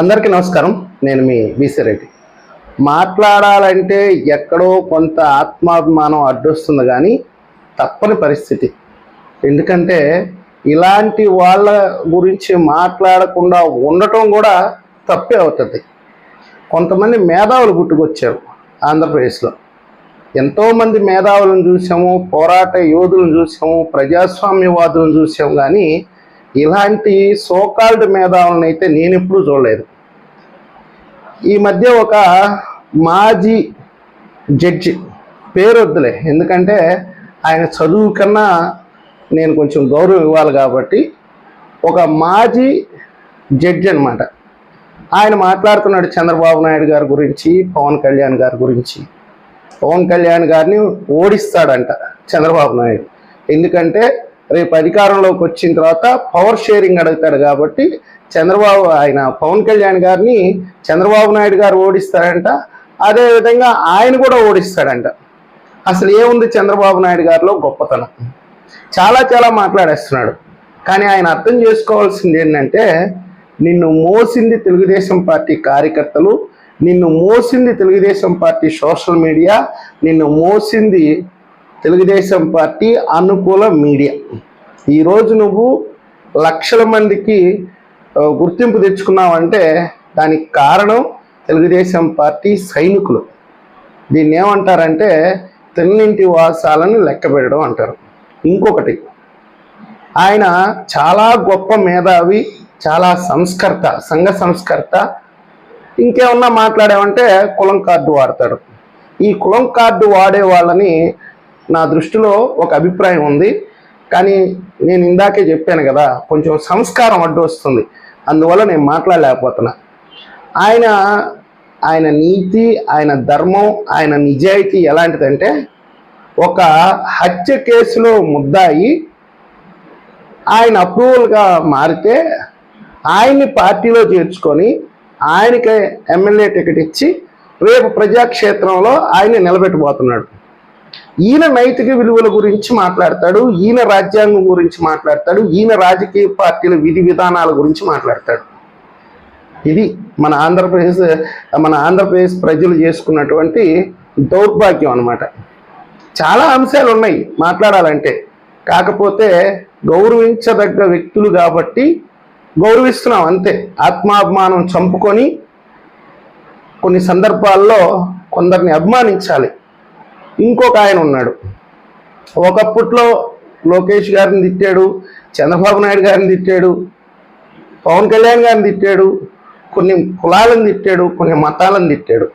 అందరికీ నమస్కారం. నేను మీ రెడ్డి. మాట్లాడాలంటే ఎక్కడో కొంత ఆత్మాభిమానం అడ్డొస్తుంది కానీ తప్పని పరిస్థితి. ఎందుకంటే ఇలాంటి వాళ్ళ గురించి మాట్లాడకుండా ఉండటం కూడా తప్పే అవుతుంది. కొంతమంది మేధావులు పుట్టుకొచ్చారు ఆంధ్రప్రదేశ్లో. ఎంతోమంది మేధావులను చూసాము పోరాట యోధులను చూసాము ప్రజాస్వామ్యవాదులను చూసాము కానీ ఇలాంటి సోకాల్డ్ మేధావులను అయితే నేను ఎప్పుడూ చూడలేదు. ఈ మధ్య ఒక మాజీ జడ్జి పేరు వద్దులే ఎందుకంటే ఆయన చదువు కన్నా నేను కొంచెం గౌరవం ఇవ్వాలి కాబట్టి ఒక మాజీ జడ్జి అనమాట ఆయన మాట్లాడుతున్నాడు చంద్రబాబు నాయుడు గారి గురించి పవన్ కళ్యాణ్ గారి గురించి. పవన్ కళ్యాణ్ గారిని ఓడిస్తాడంట చంద్రబాబు నాయుడు. ఎందుకంటే రేపు అధికారంలోకి వచ్చిన తర్వాత పవర్ షేరింగ్ అడుగుతాడు కాబట్టి చంద్రబాబు ఆయన పవన్ కళ్యాణ్ గారిని చంద్రబాబు నాయుడు గారు ఓడిస్తారంట. అదేవిధంగా ఆయన కూడా ఓడిస్తాడంట. అసలు ఏముంది చంద్రబాబు నాయుడు గారిలో గొప్పతనం? చాలా చాలా మాట్లాడేస్తున్నాడు. కానీ ఆయన అర్థం చేసుకోవాల్సింది ఏంటంటే నిన్ను మోసింది తెలుగుదేశం పార్టీ కార్యకర్తలు నిన్ను మోసింది తెలుగుదేశం పార్టీ సోషల్ మీడియా నిన్ను మోసింది తెలుగుదేశం పార్టీ అనుకూల మీడియా. ఈరోజు నువ్వు లక్షల మందికి గుర్తింపు తెచ్చుకున్నావంటే దానికి కారణం తెలుగుదేశం పార్టీ సైనికులు. దీన్ని ఏమంటారంటే తెల్లింటి వాసాలను లెక్క పెట్టడం అంటారు. ఇంకొకటి ఆయన చాలా గొప్ప మేధావి చాలా సంస్కర్త సంఘ సంస్కర్త. ఇంకేమన్నా మాట్లాడామంటే కులం కార్డు వాడతాడు. ఈ కులం కార్డు వాడే వాళ్ళని నా దృష్టిలో ఒక అభిప్రాయం ఉంది. కానీ నేను ఇందాకే చెప్పాను కదా కొంచెం సంస్కారం అడ్డు వస్తుంది. అందువల్ల నేను మాట్లాడలేకపోతున్నా. ఆయన ఆయన నీతి ఆయన ధర్మం ఆయన నిజాయితీ ఎలాంటిదంటే ఒక హత్య కేసులో ముద్దాయి ఆయన అప్రూవల్గా మారితే ఆయన్ని పార్టీలో చేర్చుకొని ఆయనకి ఎమ్మెల్యే టికెట్ ఇచ్చి రేపు ప్రజాక్షేత్రంలో ఆయన్ని నిలబెట్టబోతున్నాడు. ఈయన నైతిక విలువల గురించి మాట్లాడతాడు ఈయన రాజ్యాంగం గురించి మాట్లాడతాడు ఈయన రాజకీయ పార్టీల విధి విధానాల గురించి మాట్లాడతాడు. ఇది మన ఆంధ్రప్రదేశ్ మన ఆంధ్రప్రదేశ్ ప్రజలు చేసుకున్నటువంటి దౌర్భాగ్యం అన్నమాట. చాలా అంశాలు ఉన్నాయి మాట్లాడాలంటే. కాకపోతే గౌరవించదగ్గ వ్యక్తులు కాబట్టి గౌరవిస్తున్నాం అంతే. ఆత్మాభిమానం చంపుకొని కొన్ని సందర్భాల్లో కొందరిని అభిమానించాలి. ఇంకొక ఆయన ఉన్నాడు. ఒకప్పట్లో లోకేష్ గారిని తిట్టాడు చంద్రబాబు నాయుడు గారిని తిట్టాడు పవన్ కళ్యాణ్ గారిని తిట్టాడు కొన్ని కులాలను తిట్టాడు కొన్ని మతాలను తిట్టాడు.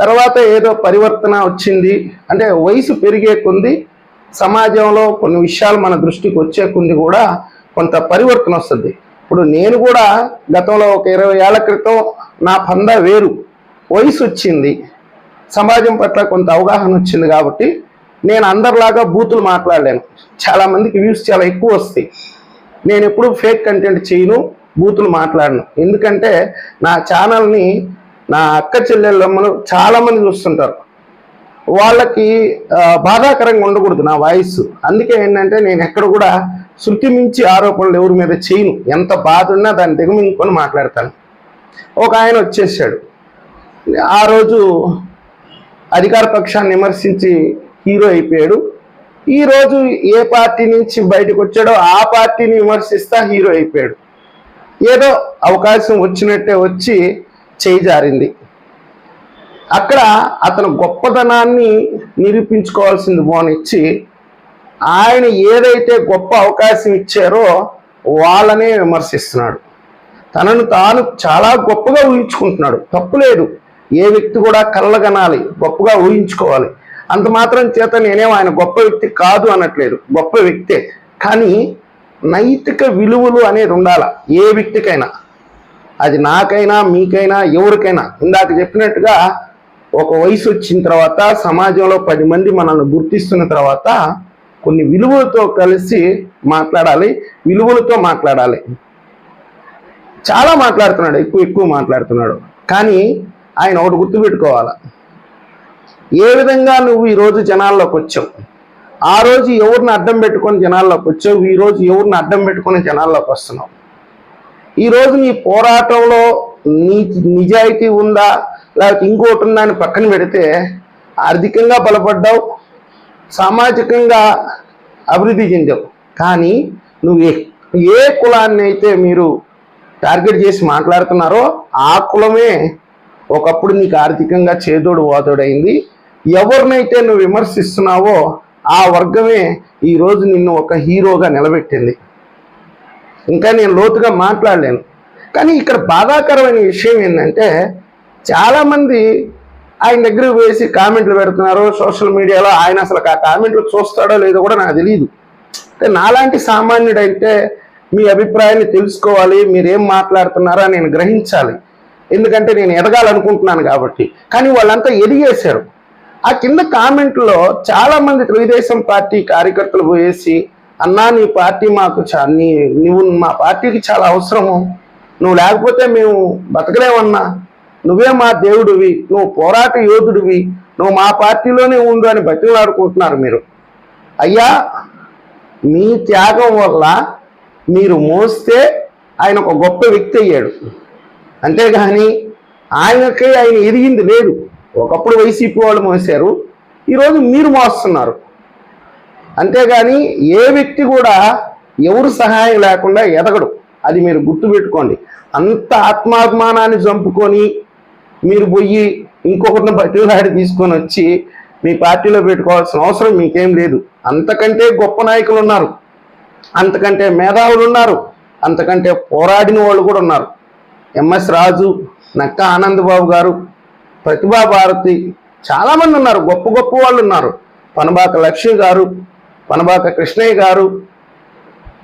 తర్వాత ఏదో పరివర్తన వచ్చింది. అంటే వయసు పెరిగే కొంది సమాజంలో కొన్ని విషయాలు మన దృష్టికి వచ్చే కొంది కూడా కొంత పరివర్తన వస్తుంది. ఇప్పుడు నేను కూడా గతంలో ఒక ఇరవై ఏళ్ళ క్రితం నా పంద వేరు. వయసు వచ్చింది. సమాజం పట్ల కొంత అవగాహన వచ్చింది కాబట్టి నేను అందరిలాగా బూతులు మాట్లాడలేను. చాలామందికి వ్యూస్ చాలా ఎక్కువ వస్తాయి. నేను ఎప్పుడు ఫేక్ కంటెంట్ చేయను బూతులు మాట్లాడను. ఎందుకంటే నా ఛానల్ని నా అక్క చెల్లెళ్ళమ్మలు చాలామంది చూస్తుంటారు. వాళ్ళకి బాధాకరంగా ఉండకూడదు నా వాయిస్ అందుకే ఏంటంటే నేను ఎక్కడ కూడా శృతి మించి ఆరోపణలు ఎవరి మీద చేయను. ఎంత బాధ ఉన్నా దాన్ని దిగమింగుకొని మాట్లాడతాను. ఒక ఆయన వచ్చేసాడు. ఆ రోజు అధికార పక్షాన్ని విమర్శించి హీరో అయిపోయాడు. ఈరోజు ఏ పార్టీ నుంచి బయటకు వచ్చాడో ఆ పార్టీని విమర్శిస్తా హీరో అయిపోయాడు. ఏదో అవకాశం వచ్చినట్టే వచ్చి చేయిజారింది అక్కడ అతను గొప్పతనాన్ని నిరూపించుకోవాల్సింది పోనిచ్చి ఆయన ఏదైతే గొప్ప అవకాశం ఇచ్చారో వాళ్ళనే విమర్శిస్తున్నాడు. తనను తాను చాలా గొప్పగా ఊహించుకుంటున్నాడు. తప్పు లేదు. ఏ వ్యక్తి కూడా కళ్ళగనాలి గొప్పగా ఊహించుకోవాలి. అంత మాత్రం చేత నేనేం ఆయన గొప్ప వ్యక్తి కాదు అనట్లేదు. గొప్ప వ్యక్తే. కానీ నైతిక విలువలు అనేది ఉండాల ఏ వ్యక్తికైనా. అది నాకైనా మీకైనా ఎవరికైనా. ఇందాక చెప్పినట్టుగా ఒక వయసు వచ్చిన తర్వాత సమాజంలో పది మంది మనల్ని గుర్తిస్తున్న తర్వాత కొన్ని విలువలతో కలిసి మాట్లాడాలి విలువలతో మాట్లాడాలి. చాలా మాట్లాడుతున్నాడు ఎక్కువ ఎక్కువ మాట్లాడుతున్నాడు. కానీ ఆయన ఒకటి గుర్తుపెట్టుకోవాలి. ఏ విధంగా నువ్వు ఈరోజు జనాల్లోకి వచ్చావు? ఆ రోజు ఎవరిని అడ్డం పెట్టుకొని జనాల్లోకి వచ్చావు? ఈరోజు ఎవరిని అడ్డం పెట్టుకొని జనాల్లోకి వస్తున్నావు? ఈరోజు నీ పోరాటంలో నీ నిజాయితీ ఉందా? లేకపోతే ఇంకోటి ఉందా అని పక్కన పెడితే ఆర్థికంగా బలపడ్డావు సామాజికంగా అభివృద్ధి చెందావు. కానీ నువ్వు ఏ ఏ కులాన్ని అయితే మీరు టార్గెట్ చేసి మాట్లాడుతున్నారో ఆ కులమే ఒకప్పుడు నీకు ఆర్థికంగా చేదోడు వాదోడైంది. ఎవరినైతే నువ్వు విమర్శిస్తున్నావో ఆ వర్గమే ఈరోజు నిన్ను ఒక హీరోగా నిలబెట్టింది. ఇంకా నేను లోతుగా మాట్లాడలేను. కానీ ఇక్కడ బాధాకరమైన విషయం ఏంటంటే చాలామంది ఆయన దగ్గర వేసి కామెంట్లు పెడుతున్నారు. సోషల్ మీడియాలో ఆయన అసలు ఆ కామెంట్లు చూస్తాడో లేదో కూడా నాకు తెలియదు నాలాంటి సామాన్యుడైతే మీ అభిప్రాయాన్ని తెలుసుకోవాలి మీరేం మాట్లాడుతున్నారో నేను గ్రహించాలి. ఎందుకంటే నేను ఎదగాలనుకుంటున్నాను కాబట్టి. కానీ వాళ్ళంతా ఎదిగేశారు. ఆ కింద కామెంట్లో చాలామంది తెలుగుదేశం పార్టీ కార్యకర్తలు పోయేసి అన్నా నీ పార్టీ మాకు చా నీ నువ్వు మా పార్టీకి చాలా అవసరము. నువ్వు లేకపోతే మేము బతకలేమన్నా. నువ్వే మా దేవుడివి. నువ్వు పోరాట యోధుడివి. నువ్వు మా పార్టీలోనే ఉండు అని బతిలాడుకుంటున్నారు మీరు. అయ్యా మీ త్యాగం వల్ల మీరు మోస్తే ఆయన ఒక గొప్ప వ్యక్తి అయ్యాడు. అంతేగాని ఆయనకి ఆయన ఎదిగింది లేదు. ఒకప్పుడు వైసీపీ వాళ్ళు మోసారు ఈరోజు మీరు మోస్తున్నారు. అంతేగాని ఏ వ్యక్తి కూడా ఎవరు సహాయం లేకుండా ఎదగడు. అది మీరు గుర్తుపెట్టుకోండి అంత ఆత్మాభిమానాన్ని చంపుకొని మీరు పోయి ఇంకొకరిని బతిలాడి తీసుకొని వచ్చి మీ పార్టీలో పెట్టుకోవాల్సిన అవసరం మీకేం లేదు. అంతకంటే గొప్ప నాయకులు ఉన్నారు. అంతకంటే మేధావులు ఉన్నారు. అంతకంటే పోరాడిన వాళ్ళు కూడా ఉన్నారు. ఎంఎస్ రాజు నక్క ఆనందబాబు గారు ప్రతిభా భారతి చాలామంది ఉన్నారు. గొప్ప గొప్ప వాళ్ళు ఉన్నారు. పనబాక లక్ష్మి గారు పనబాక కృష్ణయ్య గారు.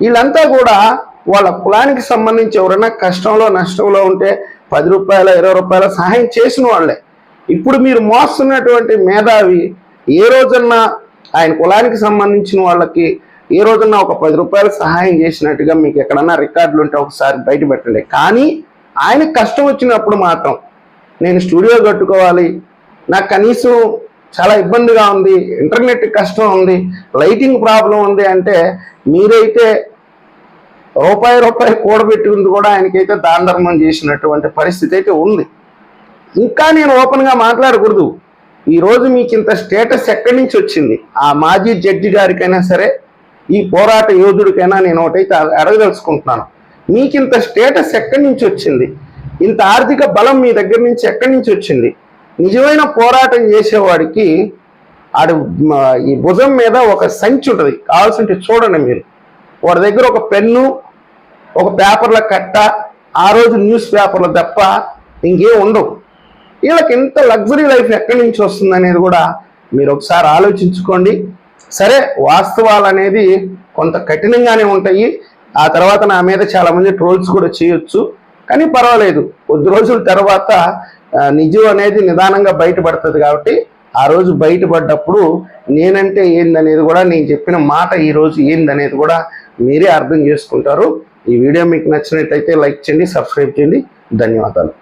వీళ్ళంతా కూడా వాళ్ళ కులానికి సంబంధించి ఎవరైనా కష్టంలో నష్టంలో ఉంటే పది రూపాయల ఇరవై రూపాయల సహాయం చేసిన వాళ్ళే. ఇప్పుడు మీరు మోస్తున్నటువంటి మేధావి ఏ రోజన్నా ఆయన కులానికి సంబంధించిన వాళ్ళకి ఏ రోజన్నా ఒక పది రూపాయలు సహాయం చేసినట్టుగా మీకు ఎక్కడన్నా రికార్డులు ఉంటే ఒకసారి బయట పెట్టండి. కానీ ఆయన కష్టం వచ్చినప్పుడు మాత్రం నేను స్టూడియో కట్టుకోవాలి. నాకు కనీసం చాలా ఇబ్బందిగా ఉంది. ఇంటర్నెట్ కష్టం ఉంది. లైటింగ్ ప్రాబ్లం ఉంది అంటే మీరైతే రూపాయి రూపాయి కూడబెట్టుకుంది కూడా ఆయనకైతే దానధర్మం చేసినటువంటి పరిస్థితి అయితే ఉంది. ఇంకా నేను ఓపెన్గా మాట్లాడకూడదు. ఈరోజు మీకు ఇంత స్టేటస్ ఎక్కడి నుంచి వచ్చింది? ఆ మాజీ జడ్జి గారికైనా సరే ఈ పోరాట యోధుడికైనా నేను ఒకటైతే అడగదలుచుకుంటున్నాను. మీకు ఇంత స్టేటస్ ఎక్కడి నుంచి వచ్చింది? ఇంత ఆర్థిక బలం మీ దగ్గర నుంచి ఎక్కడి నుంచి వచ్చింది? నిజమైన పోరాటం చేసేవాడికి ఆడు ఈ భుజం మీద ఒక సంచి ఉంటుంది. కావాల్సింటే చూడండి మీరు. వాడి దగ్గర ఒక పెన్ను ఒక పేపర్ల కట్ట ఆ రోజు న్యూస్ పేపర్లు తప్ప ఇంకేం ఉండవు. వీళ్ళకి ఇంత లగ్జరీ లైఫ్ ఎక్కడి నుంచి వస్తుంది అనేది కూడా మీరు ఒకసారి ఆలోచించుకోండి. సరే వాస్తవాలు అనేది కొంత కఠినంగానే ఉంటాయి. ఆ తర్వాత నా మీద చాలామంది ట్రోల్స్ కూడా చేయొచ్చు. కానీ పర్వాలేదు. కొద్ది రోజుల తర్వాత నిజం అనేది నిదానంగా బయటపడుతుంది కాబట్టి ఆ రోజు బయటపడ్డప్పుడు నేనంటే ఏందనేది కూడా నేను చెప్పిన మాట ఈరోజు ఏందనేది కూడా మీరే అర్థం చేసుకుంటారు. ఈ వీడియో మీకు నచ్చినట్టయితే లైక్ చేయండి సబ్స్క్రైబ్ చేయండి. ధన్యవాదాలు.